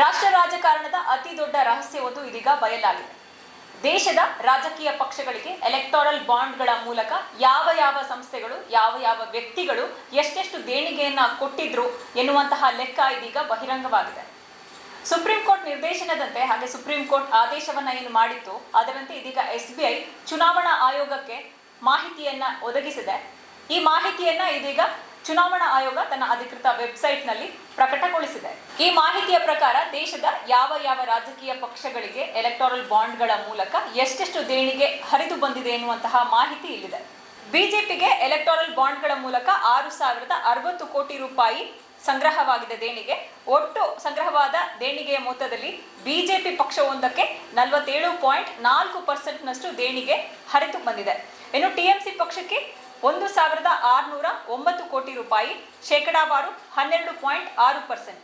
ರಾಷ್ಟ್ರ ರಾಜಕಾರಣದ ಅತಿ ದೊಡ್ಡ ರಹಸ್ಯವೊಂದು ಇದೀಗ ಬಯಲಾಗಿದೆ. ದೇಶದ ರಾಜಕೀಯ ಪಕ್ಷಗಳಿಗೆ ಎಲೆಕ್ಟೋರಲ್ ಬಾಂಡ್ಗಳ ಮೂಲಕ ಯಾವ ಯಾವ ಸಂಸ್ಥೆಗಳು, ಯಾವ ಯಾವ ವ್ಯಕ್ತಿಗಳು ಎಷ್ಟೆಷ್ಟು ದೇಣಿಗೆಯನ್ನ ಕೊಟ್ಟಿದ್ರು ಎನ್ನುವಂತಹ ಲೆಕ್ಕ ಇದೀಗ ಬಹಿರಂಗವಾಗಿದೆ. ಸುಪ್ರೀಂ ಕೋರ್ಟ್ ನಿರ್ದೇಶನದಂತೆ ಹಾಗೆ ಸುಪ್ರೀಂ ಕೋರ್ಟ್ ಆದೇಶವನ್ನ ಏನು ಮಾಡಿತ್ತು ಅದರಂತೆ ಇದೀಗ ಎಸ್ ಬಿ ಐ ಚುನಾವಣಾ ಆಯೋಗಕ್ಕೆ ಮಾಹಿತಿಯನ್ನ ಒದಗಿಸಿದೆ. ಈ ಮಾಹಿತಿಯನ್ನ ಇದೀಗ ಚುನಾವಣಾ ಆಯೋಗ ತನ್ನ ಅಧಿಕೃತ ವೆಬ್ಸೈಟ್ನಲ್ಲಿ ಪ್ರಕಟಗೊಳಿಸಿದೆ. ಈ ಮಾಹಿತಿಯ ಪ್ರಕಾರ ದೇಶದ ಯಾವ ಯಾವ ರಾಜಕೀಯ ಪಕ್ಷಗಳಿಗೆ ಎಲೆಕ್ಟೋರಲ್ ಬಾಂಡ್ಗಳ ಮೂಲಕ ಎಷ್ಟೆಷ್ಟು ದೇಣಿಗೆ ಹರಿದು ಬಂದಿದೆ ಎನ್ನುವಂತಹ ಮಾಹಿತಿ ಇಲ್ಲಿದೆ. ಬಿಜೆಪಿಗೆ ಎಲೆಕ್ಟೋರಲ್ ಬಾಂಡ್ಗಳ ಮೂಲಕ ಆರು ಸಾವಿರದ ಅರವತ್ತು ಕೋಟಿ ರೂಪಾಯಿ ಸಂಗ್ರಹವಾಗಿದೆ ದೇಣಿಗೆ. ಒಟ್ಟು ಸಂಗ್ರಹವಾದ ದೇಣಿಗೆಯ ಮೊತ್ತದಲ್ಲಿ ಬಿಜೆಪಿ ಪಕ್ಷವೊಂದಕ್ಕೆ ನಲವತ್ತೇಳು ಪಾಯಿಂಟ್ ನಾಲ್ಕು ಪರ್ಸೆಂಟ್ನಷ್ಟು ದೇಣಿಗೆ ಹರಿದು ಬಂದಿದೆ. ಇನ್ನು ಟಿಎಂಸಿ ಪಕ್ಷಕ್ಕೆ ಒಂದು ಸಾವಿರದ ಆರುನೂರ ಒಂಬತ್ತು ಕೋಟಿ ರೂಪಾಯಿ, ಶೇಕಡಾವಾರು ಹನ್ನೆರಡು ಪಾಯಿಂಟ್ ಆರು ಪರ್ಸೆಂಟ್.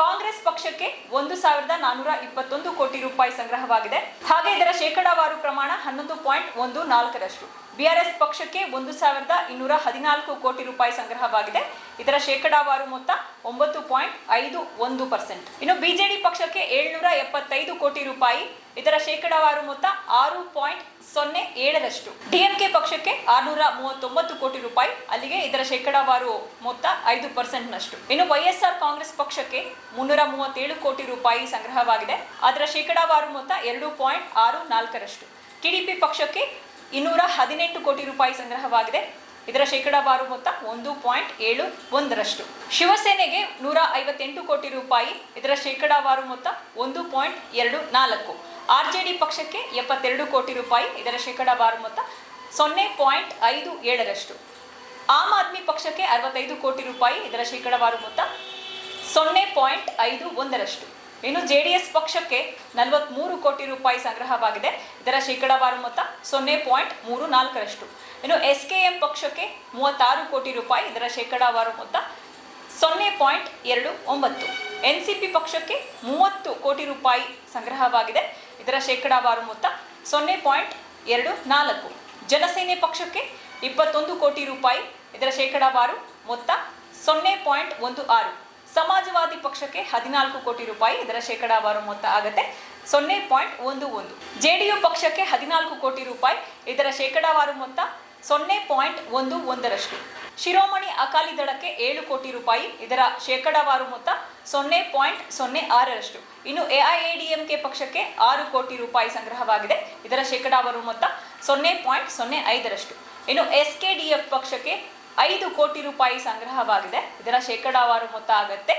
ಕಾಂಗ್ರೆಸ್ ಪಕ್ಷಕ್ಕೆ ಒಂದು ಸಾವಿರದ ನಾನ್ನೂರ ಇಪ್ಪತ್ತೊಂದು ಕೋಟಿ ರೂಪಾಯಿ ಸಂಗ್ರಹವಾಗಿದೆ. ಹಾಗೆ ಇದರ ಶೇಕಡಾವಾರು ಪ್ರಮಾಣ ಹನ್ನೊಂದು ಪಾಯಿಂಟ್ ಒಂದು ನಾಲ್ಕರಷ್ಟು. ಬಿಆರ್ಎಸ್ ಪಕ್ಷಕ್ಕೆ ಒಂದು ಸಾವಿರದ ಇನ್ನೂರ ಹದಿನಾಲ್ಕು ಕೋಟಿ ರೂಪಾಯಿ ಸಂಗ್ರಹವಾಗಿದೆ. ಇದರ ಶೇಕಡಾವಾರು ಮೊತ್ತ ಒಂಬತ್ತು ಪಾಯಿಂಟ್ ಐದು ಒಂದು ಪರ್ಸೆಂಟ್. ಇನ್ನು ಬಿಜೆಡಿ ಪಕ್ಷಕ್ಕೆ ಏಳ್ನೂರ ಎಪ್ಪತ್ತೈದು ಕೋಟಿ ರೂಪಾಯಿ. ಇದರ ಶೇಕಡಾವಾರು ಮೊತ್ತ ಆರು ಪಾಯಿಂಟ್ ಸೊನ್ನೆ ಏಳರಷ್ಟು. ಡಿಎಂಕೆ ಪಕ್ಷಕ್ಕೆ ಆರ್ನೂರ ಮೂವತ್ತೊಂಬತ್ತು ಕೋಟಿ ರೂಪಾಯಿ. ಅಲ್ಲಿಗೆ ಇದರ ಶೇಕಡಾವಾರು ಮೊತ್ತ ಐದು ಪರ್ಸೆಂಟ್ನಷ್ಟು. ಇನ್ನು ವೈಎಸ್ಆರ್ ಕಾಂಗ್ರೆಸ್ ಪಕ್ಷಕ್ಕೆ ಮುನ್ನೂರ ಮೂವತ್ತೇಳು ಕೋಟಿ ರೂಪಾಯಿ ಸಂಗ್ರಹವಾಗಿದೆ. ಅದರ ಶೇಕಡಾವಾರು ಮೊತ್ತ ಎರಡು ಪಾಯಿಂಟ್ ಆರು ನಾಲ್ಕರಷ್ಟು. ಟಿಡಿಪಿ ಪಕ್ಷಕ್ಕೆ ಇನ್ನೂರ ಹದಿನೆಂಟು ಕೋಟಿ ರೂಪಾಯಿ ಸಂಗ್ರಹವಾಗಿದೆ. ಇದರ ಶೇಕಡಾವಾರು ಮೊತ್ತ ಒಂದು ಪಾಯಿಂಟ್ ಏಳು ಒಂದರಷ್ಟು. ಶಿವಸೇನೆಗೆ ನೂರ ಐವತ್ತೆಂಟು ಕೋಟಿ ರೂಪಾಯಿ, ಇದರ ಶೇಕಡಾವಾರು ಮೊತ್ತ ಒಂದು ಪಾಯಿಂಟ್ ಎರಡು ನಾಲ್ಕು. ಆರ್ ಜೆ ಡಿ ಪಕ್ಷಕ್ಕೆ ಎಪ್ಪತ್ತೆರಡು ಕೋಟಿ ರೂಪಾಯಿ, ಇದರ ಶೇಕಡಾವಾರು ಮೊತ್ತ ಸೊನ್ನೆ ಪಾಯಿಂಟ್ ಐದು ಏಳರಷ್ಟು. ಆಮ್ ಆದ್ಮಿ ಪಕ್ಷಕ್ಕೆ ಅರವತ್ತೈದು ಕೋಟಿ ರೂಪಾಯಿ, ಇದರ ಶೇಕಡಾವಾರು ಮೊತ್ತ ಸೊನ್ನೆ ಪಾಯಿಂಟ್ ಐದು ಒಂದರಷ್ಟು. ಇನ್ನು ಜೆ ಡಿ ಎಸ್ ಪಕ್ಷಕ್ಕೆ ನಲವತ್ತ್ಮೂರು ಕೋಟಿ ರೂಪಾಯಿ ಸಂಗ್ರಹವಾಗಿದೆ. ಇದರ ಶೇಕಡಾವಾರು ಮೊತ್ತ ಸೊನ್ನೆ ಪಾಯಿಂಟ್ ಮೂರು ನಾಲ್ಕರಷ್ಟು. ಇನ್ನು ಎಸ್ ಕೆ ಎಂ ಪಕ್ಷಕ್ಕೆ ಮೂವತ್ತಾರು ಕೋಟಿ ರೂಪಾಯಿ, ಇದರ ಶೇಕಡಾವಾರು ಮೊತ್ತ ಸೊನ್ನೆ ಪಾಯಿಂಟ್ ಎರಡು ಒಂಬತ್ತು. ಎನ್ ಸಿ ಪಿ ಪಕ್ಷಕ್ಕೆ ಮೂವತ್ತು ಕೋಟಿ ರೂಪಾಯಿ ಸಂಗ್ರಹವಾಗಿದೆ. ಇದರ ಶೇಕಡಾವಾರು ಮೊತ್ತ ಸೊನ್ನೆ ಪಾಯಿಂಟ್ ಎರಡು ನಾಲ್ಕು. ಜನಸೇನೆ ಪಕ್ಷಕ್ಕೆ ಇಪ್ಪತ್ತೊಂದು ಕೋಟಿ ರೂಪಾಯಿ, ಇದರ ಶೇಕಡಾವಾರು ಮೊತ್ತ ಸೊನ್ನೆ ಪಾಯಿಂಟ್ ಒಂದು ಆರು. ಸಮಾಜವಾದಿ ಪಕ್ಷಕ್ಕೆ ಹದಿನಾಲ್ಕು ಕೋಟಿ ರೂಪಾಯಿ ಇದರ ಶೇಕಡಾವಾರು ಮೊತ್ತ ಆಗುತ್ತೆ. ಸೊನ್ನೆ ಪಾಯಿಂಟ್ ಒಂದು ಒಂದು. ಜೆಡಿಯು ಪಕ್ಷಕ್ಕೆ ಹದಿನಾಲ್ಕು ಕೋಟಿ ರೂಪಾಯಿ ಇದರ ಶೇಕಡಾವಾರು ಮೊತ್ತ ಸೊನ್ನೆ ಪಾಯಿಂಟ್ ಒಂದು ಒಂದರಷ್ಟು. ಶಿರೋಮಣಿ ಅಕಾಲಿ ದಳಕ್ಕೆ ಏಳು ಕೋಟಿ ರೂಪಾಯಿ ಇದರ ಶೇಕಡಾವಾರು ಮೊತ್ತ ಸೊನ್ನೆ ಪಾಯಿಂಟ್ ಸೊನ್ನೆ ಆರರಷ್ಟು. ಇನ್ನು ಎಐಎಡಿಎಂಕೆ ಪಕ್ಷಕ್ಕೆ ಆರು ಕೋಟಿ ರೂಪಾಯಿ ಸಂಗ್ರಹವಾಗಿದೆ. ಇದರ ಶೇಕಡಾವಾರು ಮೊತ್ತ ಸೊನ್ನೆ ಪಾಯಿಂಟ್ ಸೊನ್ನೆ ಐದರಷ್ಟು. ಇನ್ನು ಎಸ್ ಕೆ ಡಿ ಎಫ್ ಪಕ್ಷಕ್ಕೆ ಐದು ಕೋಟಿ ರೂಪಾಯಿ ಸಂಗ್ರಹವಾಗಿದೆ. ಇದರ ಶೇಕಡಾವಾರು ಮೊತ್ತ ಆಗುತ್ತೆ.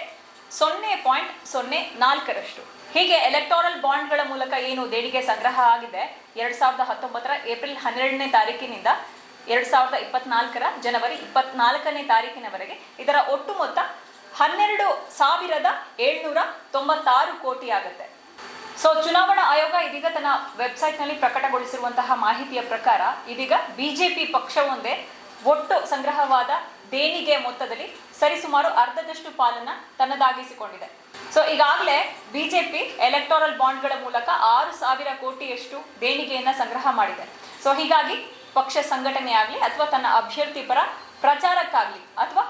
ಸೊನ್ನೆ ಪಾಯಿಂಟ್ ಸೊನ್ನೆ ನಾಲ್ಕರಷ್ಟು. ಹೀಗೆ ಎಲೆಕ್ಟೋರಲ್ ಬಾಂಡ್ಗಳ ಮೂಲಕ ಏನು ದೇಣಿಗೆ ಸಂಗ್ರಹ ಆಗಿದೆ? ಎರಡ್ ಸಾವಿರದ ಹತ್ತೊಂಬತ್ತರ ಏಪ್ರಿಲ್ ಹನ್ನೆರಡನೇ ತಾರೀಕಿನಿಂದ ಎರಡ್ ಸಾವಿರದ ಇಪ್ಪತ್ನಾಲ್ಕರ ಜನವರಿ ಇಪ್ಪತ್ನಾಲ್ಕನೇ ತಾರೀಕಿನವರೆಗೆ ಇದರ ಒಟ್ಟು ಮೊತ್ತ ಹನ್ನೆರಡು ಸಾವಿರದ ಏಳ್ನೂರ ತೊಂಬತ್ತಾರು ಕೋಟಿ ಆಗುತ್ತೆ. ಸೊ ಚುನಾವಣಾ ಆಯೋಗ ಇದೀಗ ತನ್ನ ವೆಬ್ಸೈಟ್ನಲ್ಲಿ ಪ್ರಕಟಗೊಳಿಸಿರುವಂತಹ ಮಾಹಿತಿಯ ಪ್ರಕಾರ ಇದೀಗ ಬಿಜೆಪಿ ಪಕ್ಷವೊಂದೇ ಒಟ್ಟು ಸಂಗ್ರಹವಾದ ದೇಣಿಗೆ ಮೊತ್ತದಲ್ಲಿ ಸರಿಸುಮಾರು ಅರ್ಧದಷ್ಟು ಪಾಲನ್ನ ತನ್ನದಾಗಿಸಿಕೊಂಡಿದೆ. ಸೊ ಈಗಾಗಲೇ ಬಿಜೆಪಿ ಎಲೆಕ್ಟೋರಲ್ ಬಾಂಡ್ಗಳ ಮೂಲಕ ಆರು ಸಾವಿರ ಕೋಟಿಯಷ್ಟು ದೇಣಿಗೆಯನ್ನ ಸಂಗ್ರಹ ಮಾಡಿದೆ. ಸೊ ಹೀಗಾಗಿ ಪಕ್ಷ ಸಂಘಟನೆ ಆಗಲಿ ಅಥವಾ ತನ್ನ ಅಭ್ಯರ್ಥಿ ಪರ ಪ್ರಚಾರಕ್ಕಾಗಲಿ ಅಥವಾ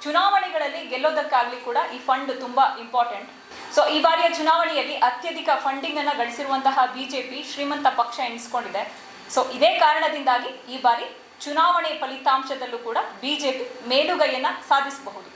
ಚುನಾವಣೆಗಳಲ್ಲಿ ಗೆಲ್ಲೋದಕ್ಕಾಗಲಿ ಕೂಡ ಈ ಫಂಡ್ ತುಂಬಾ ಇಂಪಾರ್ಟೆಂಟ್ ಸೊ ಈ ಬಾರಿಯ ಚುನಾವಣೆಯಲ್ಲಿ ಅತ್ಯಧಿಕ ಫಂಡಿಂಗ್ ಅನ್ನ ಗಳಿಸಿರುವಂತಹ ಬಿಜೆಪಿ ಶ್ರೀಮಂತ ಪಕ್ಷ ಎನಿಸಿಕೊಂಡಿದೆ ಸೊ ಇದೇ ಕಾರಣದಿಂದಾಗಿ ಈ ಬಾರಿ ಚುನಾವಣೆ ಫಲಿತಾಂಶದಲ್ಲೂ ಕೂಡ ಬಿಜೆಪಿ ಮೇಲುಗೈಯನ್ನ ಸಾಧಿಸಬಹುದು.